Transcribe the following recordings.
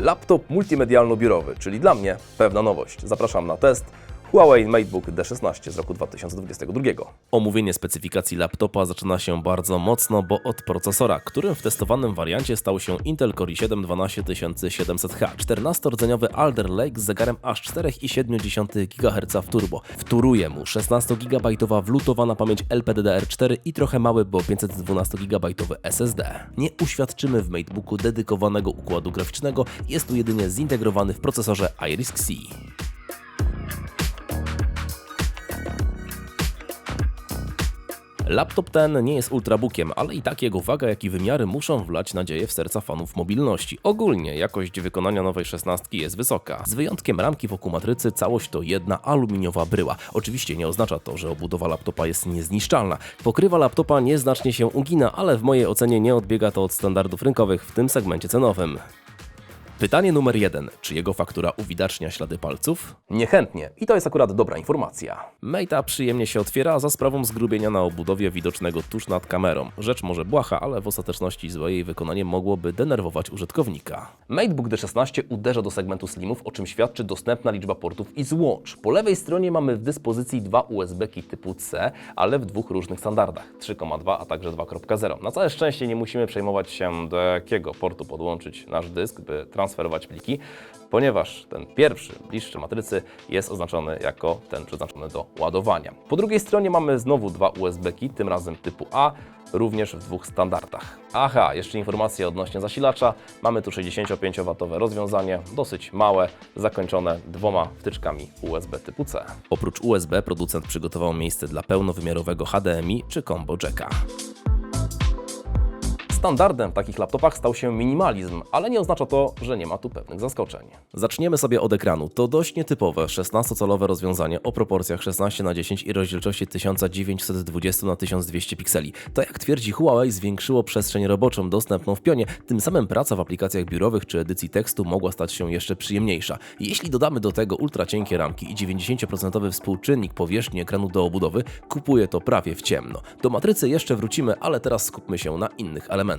Laptop multimedialno-biurowy, czyli dla mnie pewna nowość. Zapraszam na test Huawei MateBook D16 z roku 2022. Omówienie specyfikacji laptopa zaczyna się bardzo mocno, bo od procesora, którym w testowanym wariancie stał się Intel Core i7 12700H, 14-rdzeniowy Alder Lake z zegarem aż 4,7 GHz w turbo. Wtóruje mu 16-GB wlutowana pamięć LPDDR4 i trochę mały, bo 512-GB SSD. Nie uświadczymy w MateBooku dedykowanego układu graficznego, jest tu jedynie zintegrowany w procesorze Iris-Xe. Laptop ten nie jest ultrabookiem, ale i tak jego waga, jak i wymiary muszą wlać nadzieję w serca fanów mobilności. Ogólnie jakość wykonania nowej 16 jest wysoka. Z wyjątkiem ramki wokół matrycy, całość to jedna aluminiowa bryła. Oczywiście nie oznacza to, że obudowa laptopa jest niezniszczalna. Pokrywa laptopa nieznacznie się ugina, ale w mojej ocenie nie odbiega to od standardów rynkowych w tym segmencie cenowym. Pytanie numer jeden. Czy jego faktura uwidacznia ślady palców? Niechętnie. I to jest akurat dobra informacja. Mate'a przyjemnie się otwiera za sprawą zgrubienia na obudowie widocznego tuż nad kamerą. Rzecz może błaha, ale w ostateczności złe jej wykonanie mogłoby denerwować użytkownika. MateBook D16 uderza do segmentu slimów, o czym świadczy dostępna liczba portów i złącz. Po lewej stronie mamy w dyspozycji dwa USB-ki typu C, ale w dwóch różnych standardach 3,2 a także 2.0. Na całe szczęście nie musimy przejmować się do jakiego portu podłączyć nasz dysk, by transferować pliki, ponieważ ten pierwszy, bliższy matrycy jest oznaczony jako ten przeznaczony do ładowania. Po drugiej stronie mamy znowu dwa USB-ki, tym razem typu A, również w dwóch standardach. Aha, jeszcze informacja odnośnie zasilacza. Mamy tu 65W rozwiązanie, dosyć małe, zakończone dwoma wtyczkami USB typu C. Oprócz USB producent przygotował miejsce dla pełnowymiarowego HDMI czy combo jacka. Standardem w takich laptopach stał się minimalizm, ale nie oznacza to, że nie ma tu pewnych zaskoczeń. Zaczniemy sobie od ekranu. To dość nietypowe 16-calowe rozwiązanie o proporcjach 16 na 10 i rozdzielczości 1920 na 1200 pikseli. To jak twierdzi Huawei zwiększyło przestrzeń roboczą dostępną w pionie, tym samym praca w aplikacjach biurowych czy edycji tekstu mogła stać się jeszcze przyjemniejsza. Jeśli dodamy do tego ultracienkie ramki i 90% współczynnik powierzchni ekranu do obudowy, kupuje to prawie w ciemno. Do matrycy jeszcze wrócimy, ale teraz skupmy się na innych elementach.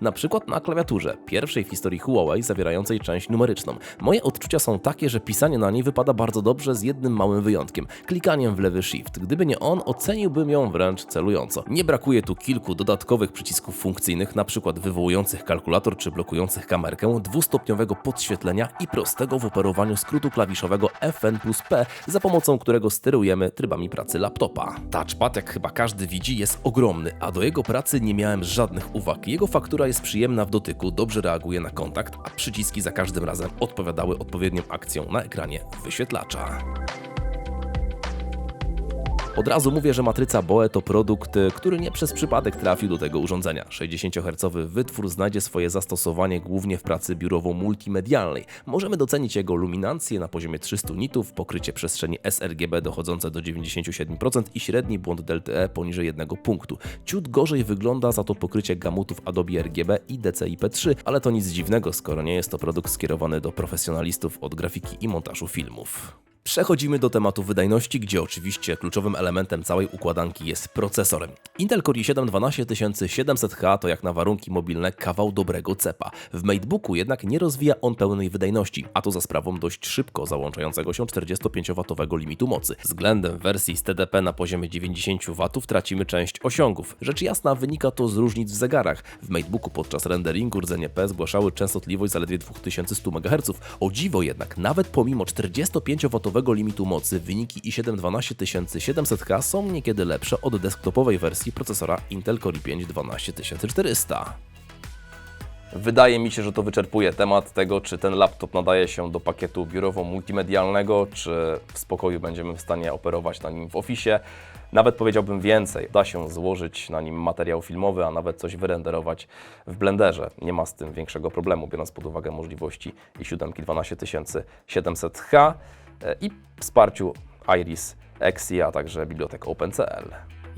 Na przykład na klawiaturze, pierwszej w historii Huawei zawierającej część numeryczną. Moje odczucia są takie, że pisanie na niej wypada bardzo dobrze z jednym małym wyjątkiem klikaniem w lewy shift. Gdyby nie on, oceniłbym ją wręcz celująco. Nie brakuje tu kilku dodatkowych przycisków funkcyjnych, przykład wywołujących kalkulator czy blokujących kamerkę, dwustopniowego podświetlenia i prostego w operowaniu skrótu klawiszowego FN plus P, za pomocą którego sterujemy trybami pracy laptopa. Touchpad, jak chyba każdy widzi, jest ogromny, a do jego pracy nie miałem żadnych uwag. Jego faktura jest przyjemna w dotyku, dobrze reaguje na kontakt, a przyciski za każdym razem odpowiadały odpowiednią akcją na ekranie wyświetlacza. Od razu mówię, że matryca BOE to produkt, y, który nie przez przypadek trafił do tego urządzenia. 60 Hz wytwór znajdzie swoje zastosowanie głównie w pracy biurowo-multimedialnej. Możemy docenić jego luminancję na poziomie 300 nitów, pokrycie przestrzeni sRGB dochodzące do 97% i średni błąd DLTE poniżej jednego punktu. Ciut gorzej wygląda za to pokrycie gamutów Adobe RGB i DCI-P3, ale to nic dziwnego, skoro nie jest to produkt skierowany do profesjonalistów od grafiki i montażu filmów. Przechodzimy do tematu wydajności, gdzie oczywiście kluczowym elementem całej układanki jest procesor. Intel Core i7 12700H to jak na warunki mobilne kawał dobrego cepa. W MateBooku jednak nie rozwija on pełnej wydajności, a to za sprawą dość szybko załączającego się 45W limitu mocy. Względem wersji z TDP na poziomie 90W tracimy część osiągów. Rzecz jasna wynika to z różnic w zegarach. W MateBooku podczas renderingu rdzenie P zgłaszały częstotliwość zaledwie 2100 MHz. O dziwo jednak, nawet pomimo 45W limitu mocy, wyniki i7 12700H są niekiedy lepsze od desktopowej wersji procesora Intel Core i5 12400. Wydaje mi się, że to wyczerpuje temat tego, czy ten laptop nadaje się do pakietu biurowo-multimedialnego, czy w spokoju będziemy w stanie operować na nim w Office. Nawet powiedziałbym więcej, da się złożyć na nim materiał filmowy, a nawet coś wyrenderować w Blenderze. Nie ma z tym większego problemu, biorąc pod uwagę możliwości i7 12700H e, i wsparciu Iris Xe, a także bibliotek OpenCL.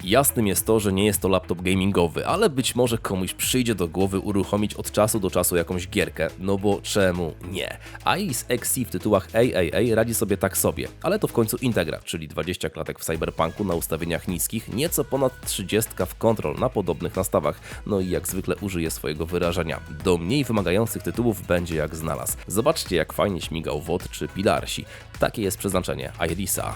Jasnym jest to, że nie jest to laptop gamingowy, ale być może komuś przyjdzie do głowy uruchomić od czasu do czasu jakąś gierkę, no bo czemu nie? AIS XC w tytułach AAA radzi sobie tak sobie, ale to w końcu Integra, czyli 20 klatek w Cyberpunku na ustawieniach niskich, nieco ponad 30 w Control na podobnych nastawach, no i jak zwykle użyję swojego wyrażenia. Do mniej wymagających tytułów będzie jak znalazł. Zobaczcie jak fajnie śmigał WOD czy Pilarsi. Takie jest przeznaczenie Irisa.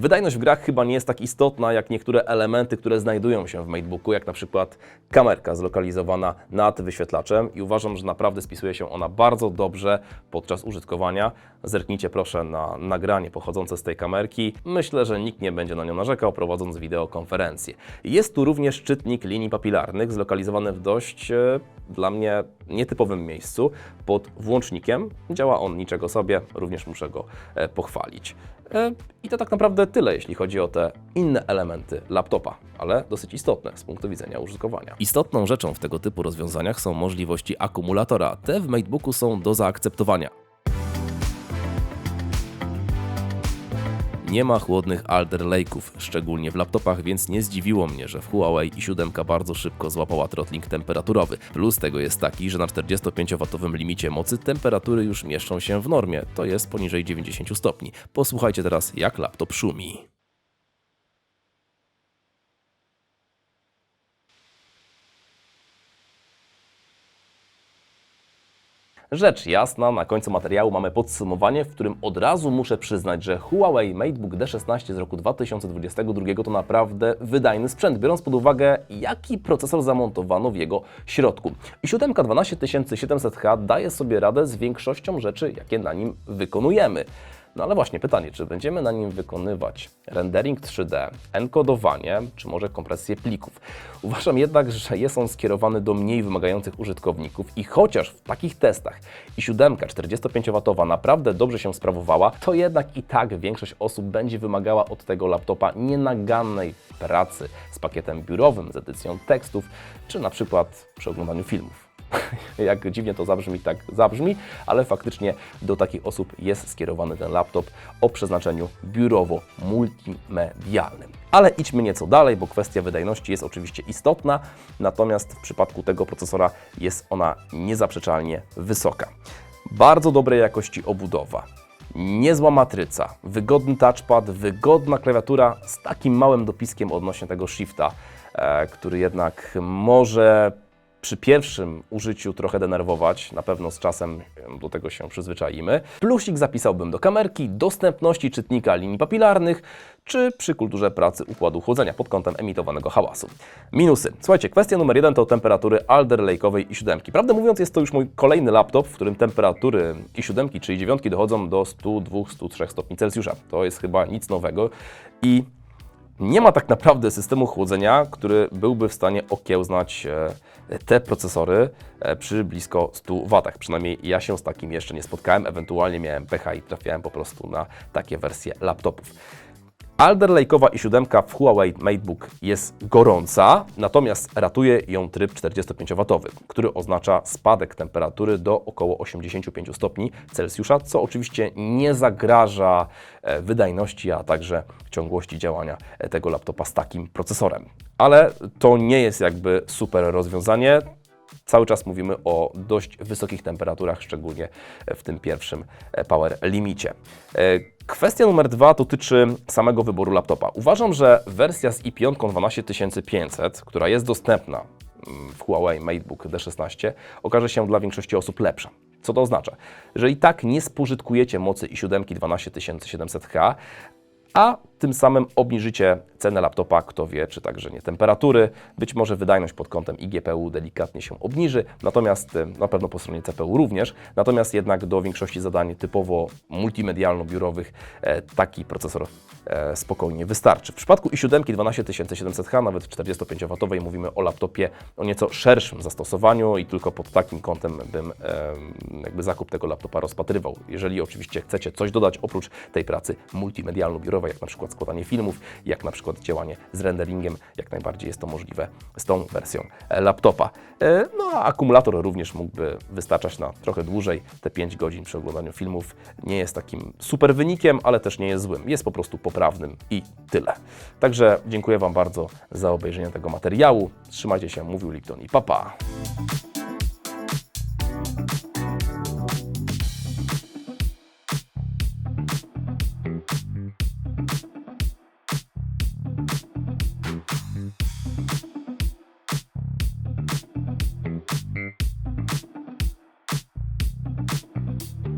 Wydajność w grach chyba nie jest tak istotna jak niektóre elementy, które znajdują się w MateBooku, jak na przykład kamerka zlokalizowana nad wyświetlaczem i uważam, że naprawdę spisuje się ona bardzo dobrze podczas użytkowania. Zerknijcie proszę na nagranie pochodzące z tej kamerki. Myślę, że nikt nie będzie na nią narzekał prowadząc wideokonferencję. Jest tu również czytnik linii papilarnych zlokalizowany w dość e, dla mnie nietypowym miejscu pod włącznikiem. Działa on niczego sobie, również muszę go e, pochwalić. E, I to tak naprawdę tyle, jeśli chodzi o te inne elementy laptopa, ale dosyć istotne z punktu widzenia użytkowania. Istotną rzeczą w tego typu rozwiązaniach są możliwości akumulatora. Te w MateBooku są do zaakceptowania. Nie ma chłodnych Alder Lake'ów, szczególnie w laptopach, więc nie zdziwiło mnie, że w Huawei i 7 bardzo szybko złapała throttling temperaturowy. Plus tego jest taki, że na 45W limicie mocy temperatury już mieszczą się w normie, to jest poniżej 90 stopni. Posłuchajcie teraz, jak laptop szumi. Rzecz jasna, na końcu materiału mamy podsumowanie, w którym od razu muszę przyznać, że Huawei MateBook D16 z roku 2022 to naprawdę wydajny sprzęt, biorąc pod uwagę, jaki procesor zamontowano w jego środku. I 7 12700H daje sobie radę z większością rzeczy, jakie na nim wykonujemy. No ale właśnie pytanie, czy będziemy na nim wykonywać rendering 3D, enkodowanie, czy może kompresję plików. Uważam jednak, że jest on skierowany do mniej wymagających użytkowników i chociaż w takich testach i 7 45W naprawdę dobrze się sprawowała, to jednak i tak większość osób będzie wymagała od tego laptopa nienagannej pracy z pakietem biurowym, z edycją tekstów, czy na przykład przy oglądaniu filmów. Jak dziwnie to zabrzmi, tak zabrzmi, ale faktycznie do takich osób jest skierowany ten laptop o przeznaczeniu biurowo-multimedialnym. Ale idźmy nieco dalej, bo kwestia wydajności jest oczywiście istotna, natomiast w przypadku tego procesora jest ona niezaprzeczalnie wysoka. Bardzo dobrej jakości obudowa, niezła matryca, wygodny touchpad, wygodna klawiatura z takim małym dopiskiem odnośnie tego shifta, e, który jednak może przy pierwszym użyciu trochę denerwować, na pewno z czasem do tego się przyzwyczaimy. Plusik zapisałbym do kamerki, dostępności czytnika linii papilarnych, czy przy kulturze pracy układu chłodzenia pod kątem emitowanego hałasu. Minusy. Słuchajcie, kwestia numer jeden to temperatury Alder Lake'owej i 7. Prawdę mówiąc, jest to już mój kolejny laptop, w którym temperatury i 7, czyli 9 dochodzą do 102-103 stopni Celsjusza. To jest chyba nic nowego i nie ma tak naprawdę systemu chłodzenia, który byłby w stanie okiełznać e, te procesory e, przy blisko 100 W. Przynajmniej ja się z takim jeszcze nie spotkałem, ewentualnie miałem pecha i trafiałem po prostu na takie wersje laptopów. Alder Lake'owa i 7 w Huawei MateBook jest gorąca, natomiast ratuje ją tryb 45W, który oznacza spadek temperatury do około 85 stopni Celsjusza, co oczywiście nie zagraża e, wydajności, a także ciągłości działania e, tego laptopa z takim procesorem. Ale to nie jest jakby super rozwiązanie. Cały czas mówimy o dość wysokich temperaturach, szczególnie w tym pierwszym e, power limicie. E, Kwestia numer dwa dotyczy samego wyboru laptopa. Uważam, że wersja z i5 12500, która jest dostępna mm, w Huawei MateBook D16, okaże się dla większości osób lepsza. Co to oznacza? Że i tak nie spożytkujecie mocy i7 12700H, a tym samym obniżycie cenę laptopa, kto wie, czy także nie temperatury. Być może wydajność pod kątem iGPU delikatnie się obniży, natomiast y, na pewno po stronie CPU również. Natomiast jednak do większości zadań typowo multimedialno-biurowych e, taki procesor e, spokojnie wystarczy. W przypadku i7 12700H, nawet 45W, mówimy o laptopie o nieco szerszym zastosowaniu i tylko pod takim kątem bym jakby zakup tego laptopa rozpatrywał. Jeżeli oczywiście chcecie coś dodać oprócz tej pracy multimedialno-biurowej, jak na przykład składanie filmów, jak na przykład działanie z renderingiem, jak najbardziej jest to możliwe z tą wersją laptopa. E, No a akumulator również mógłby wystarczać na trochę dłużej. Te 5 godzin przy oglądaniu filmów nie jest takim super wynikiem, ale też nie jest złym. Jest po prostu poprawnym i tyle. Także dziękuję Wam bardzo za obejrzenie tego materiału. Trzymajcie się, mówił Lipton i papa. Pa.